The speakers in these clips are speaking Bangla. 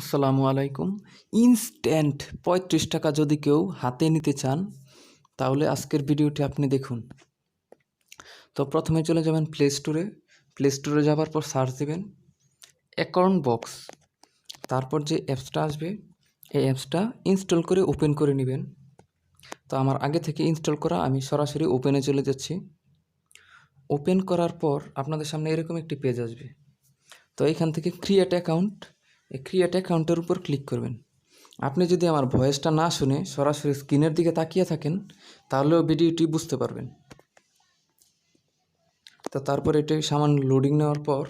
আসসালামু আলাইকুম। ইনস্ট্যান্ট পঁয়ত্রিশ টাকা যদি কেউ হাতে নিতে চান, তাহলে আজকের ভিডিওটি আপনি দেখুন। তো প্রথমে চলে যাবেন প্লে স্টোরে প্লে স্টোরে যাওয়ার পর সার্চ দেবেন অ্যাকাউন্ট বক্স তারপর যে অ্যাপসটা আসবে, এই অ্যাপসটা ইনস্টল করে ওপেন করে নেবেন। তো আমার আগে থেকে ইনস্টল করা, আমি সরাসরি ওপেনে চলে যাচ্ছি। ওপেন করার পর আপনাদের সামনে এরকম একটি পেজ আসবে। তো এখান থেকে ক্রিয়েট অ্যাকাউন্ট এই ক্রিয়েট অ্যাকাউন্টের উপর ক্লিক করবেন। আপনি যদি আমার ভয়েসটা না শুনে সরাসরি স্ক্রিনের দিকে তাকিয়ে থাকেন, তাহলেও ভিডিওটি বুঝতে পারবেন। তো তারপর এটি সামান্য লোডিং নেওয়ার পর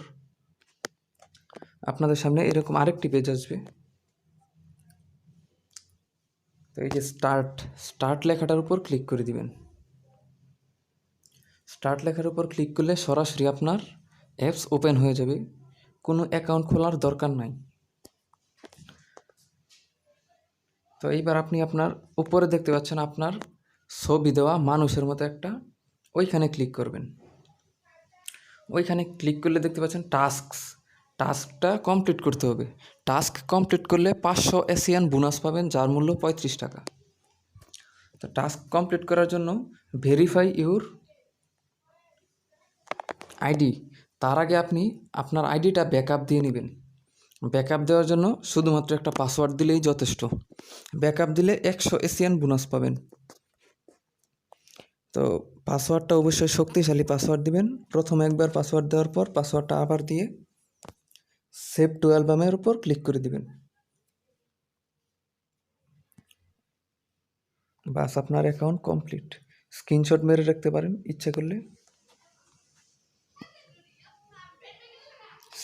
আপনাদের সামনে এরকম আরেকটি পেজ আসবে। তো এই যে স্টার্ট স্টার্ট লেখাটার উপর ক্লিক করে দিবেন। স্টার্ট লেখার উপর ক্লিক করলে সরাসরি আপনার অ্যাপস ওপেন হয়ে যাবে। কোনো অ্যাকাউন্ট খোলার দরকার নাই। তো এইবার আপনি আপনার উপরে দেখতে পাচ্ছেন আপনার ছবি দেওয়া মানুষের মতো একটা, ওইখানে ক্লিক করবেন। ওইখানে ক্লিক করলে দেখতে পাচ্ছেন টাস্কস টাস্কটা কমপ্লিট করতে হবে। টাস্ক কমপ্লিট করলে পাঁচশো এশিয়ান বোনাস পাবেন, যার মূল্য পঁয়ত্রিশ টাকা। তো টাস্ক কমপ্লিট করার জন্য ভেরিফাই ইউর আইডি তার আগে আপনি আপনার আইডিটা ব্যাকআপ দিয়ে নেবেন। ব্যাকআপ দেওয়ার জন্য শুধুমাত্র একটা পাসওয়ার্ড দিলেই যথেষ্ট। ব্যাকআপ দিলে একশো এশিয়ান বোনাস পাবেন। তো পাসওয়ার্ডটা অবশ্যই শক্তিশালী পাসওয়ার্ড দিবেন। প্রথম একবার পাসওয়ার্ড দেওয়ার পর পাসওয়ার্ডটা আবার দিয়ে সেভ টু অ্যালবামের উপর ক্লিক করে দিবেন। বাস, আপনার অ্যাকাউন্ট কমপ্লিট। স্ক্রিনশট মেরে রাখতে পারেন ইচ্ছে করলে।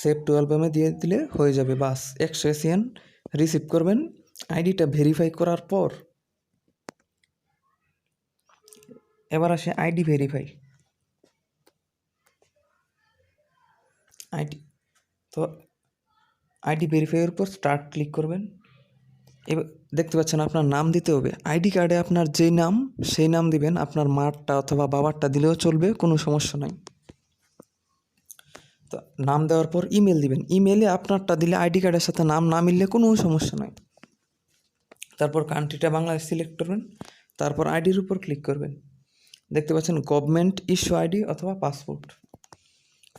সেভ টু অ্যালবামে দিয়ে দিলে হয়ে যাবে। বাস, একশো এসিয়ান রিসিভ করবেন। আইডিটা ভেরিফাই করার পর এবার আসে আইডি ভেরিফাই আইডি, তো আইডি ভেরিফাইয়ের উপর স্টার্ট ক্লিক করবেন। এবার দেখতে পাচ্ছেন আপনার নাম দিতে হবে। আইডি কার্ডে আপনার যেই নাম, সেই নাম দিবেন। আপনার মারটা অথবা বাবারটা দিলেও চলবে, কোনো সমস্যা নাই। নাম দেওয়ার পর ইমেল দিবেন। ইমেলে আপনারটা দিলে আইডি কার্ডের সাথে নাম না মিললে কোনো সমস্যা নয় তারপর কান্ট্রিটা বাংলাদেশ সিলেক্ট করবেন, তারপর আইডির উপর ক্লিক করবেন। দেখতে পাচ্ছেন গভর্নমেন্ট ইস্যু আইডি অথবা পাসপোর্ট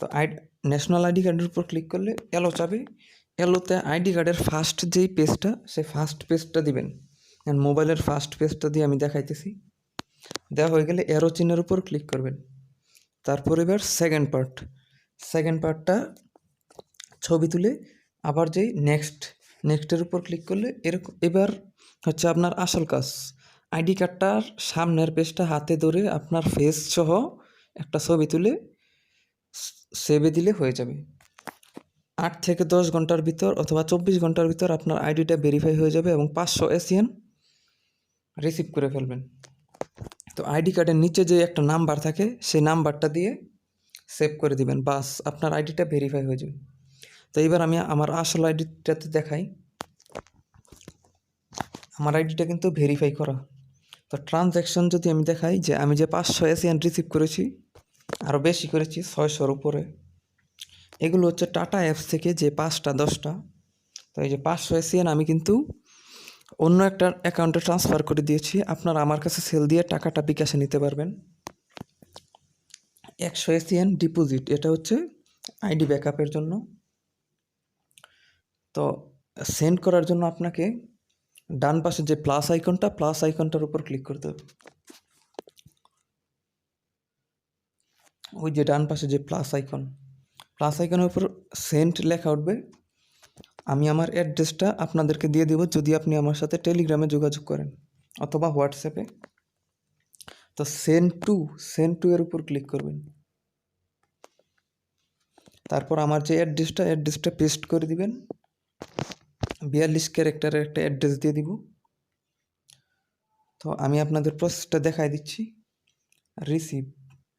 তো আই ন্যাশনাল আইডি কার্ডের উপর ক্লিক করলে এলো চাবে। এলোতে আইডি কার্ডের ফার্স্ট যেই পেজটা সেই ফার্স্ট পেজটা দিবেন। মোবাইলের ফার্স্ট পেজটা দিয়ে আমি দেখাইতেছি। দেওয়া হয়ে গেলে এরো চিহ্নের উপর ক্লিক করবেন। তারপর এবার সেকেন্ড পার্ট সেকেন্ড পার্টটা ছবি তুলে আবার যেই নেক্সট নেক্সটের উপর ক্লিক করলে এরকম, এবার হচ্ছে আপনার আসল কাজ। আইডি কার্ডটার সামনের পেজটা হাতে ধরে আপনার ফেস সহ একটা ছবি তুলে সেভে দিলে হয়ে যাবে। আট থেকে দশ ঘণ্টার ভিতর অথবা চব্বিশ ঘণ্টার ভিতর আপনার আইডিটা ভেরিফাই হয়ে যাবে এবং পাঁচশো এসিয়ান রিসিভ করে ফেলবেন। তো আইডি কার্ডের নিচে যে একটা নাম্বার থাকে, সেই নাম্বারটা দিয়ে সেভ করে দিবেন, বাস আপনার আইডিটা ভেরিফাই হয়ে যাবে। তো এইবার আমি আমার আসল আইডিটাতে দেখাই। আমার আইডিটা কিন্তু ভেরিফাই করা। তো ট্রানজ্যাকশন যদি আমি দেখাই যে আমি যে পাঁচশো এসিয়ান রিসিভ করেছি আরও বেশি করেছি, ছয়শোর উপরে, এগুলো হচ্ছে টাটা অ্যাপস থেকে যে পাঁচটা, দশটা, তো এই যে পাঁচশো এসিয়ান আমি কিন্তু অন্য একটা অ্যাকাউন্টে ট্রান্সফার করে দিয়েছি। আপনারা আমার কাছে সেল দিয়ে টাকাটা বিকাশে নিতে পারবেন। একশো এসিয়ান ডিপোজিট, এটা হচ্ছে আইডি ব্যাকআপের জন্য। তো সেন্ড করার জন্য আপনাকে ডান পাশে যে প্লাস আইকনটা, প্লাস আইকনটার উপর ক্লিক করতে হবে। ওই যে ডান পাশে যে প্লাস আইকন, প্লাস আইকনের উপর সেন্ট লেখা উঠবে। আমি আমার অ্যাড্রেসটা আপনাদেরকে দিয়ে দেবো যদি আপনি আমার সাথে টেলিগ্রামে যোগাযোগ করেন অথবা হোয়াটসঅ্যাপে। তো সেন্ট টু সেন্ট টু এর উপর ক্লিক করবেন। তারপর আমার যে অ্যাড্রেসটা অ্যাড্রেসটা পেস্ট করে দিবেন। বিয়াল্লিশ ক্যারেক্টারের একটা অ্যাড্রেস দিয়ে দিব। তো আমি আপনাদের প্রসেসটা দেখাই দিচ্ছি। রিসিভ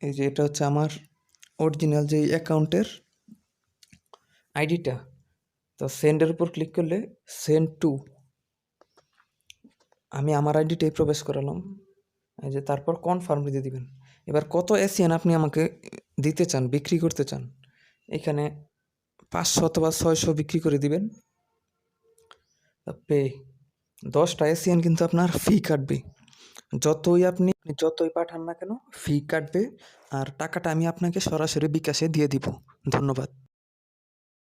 এই যে এটা হচ্ছে আমার অরিজিনাল যে অ্যাকাউন্টের আইডিটা তো সেন্ডের উপর ক্লিক করলে সেন্ড টু আমি আমার আইডিটাই প্রবেশ করালাম। এই যে তারপর কনফার্ম দিয়ে দিবেন। এবার কত এসিয়ান আপনি আমাকে দিতে চান, বিক্রি করতে চান? এখানে পাঁচশো অথবা ছয়শো বিক্রি করে দিবেন। পে দশটা এসিয়ান কিন্তু আপনার ফি কাটবে। যতই আপনি যতই পাঠান না কেন, ফি কাটবে। আর টাকাটা আমি আপনাকে সরাসরি বিকাশে দিয়ে দিব। ধন্যবাদ।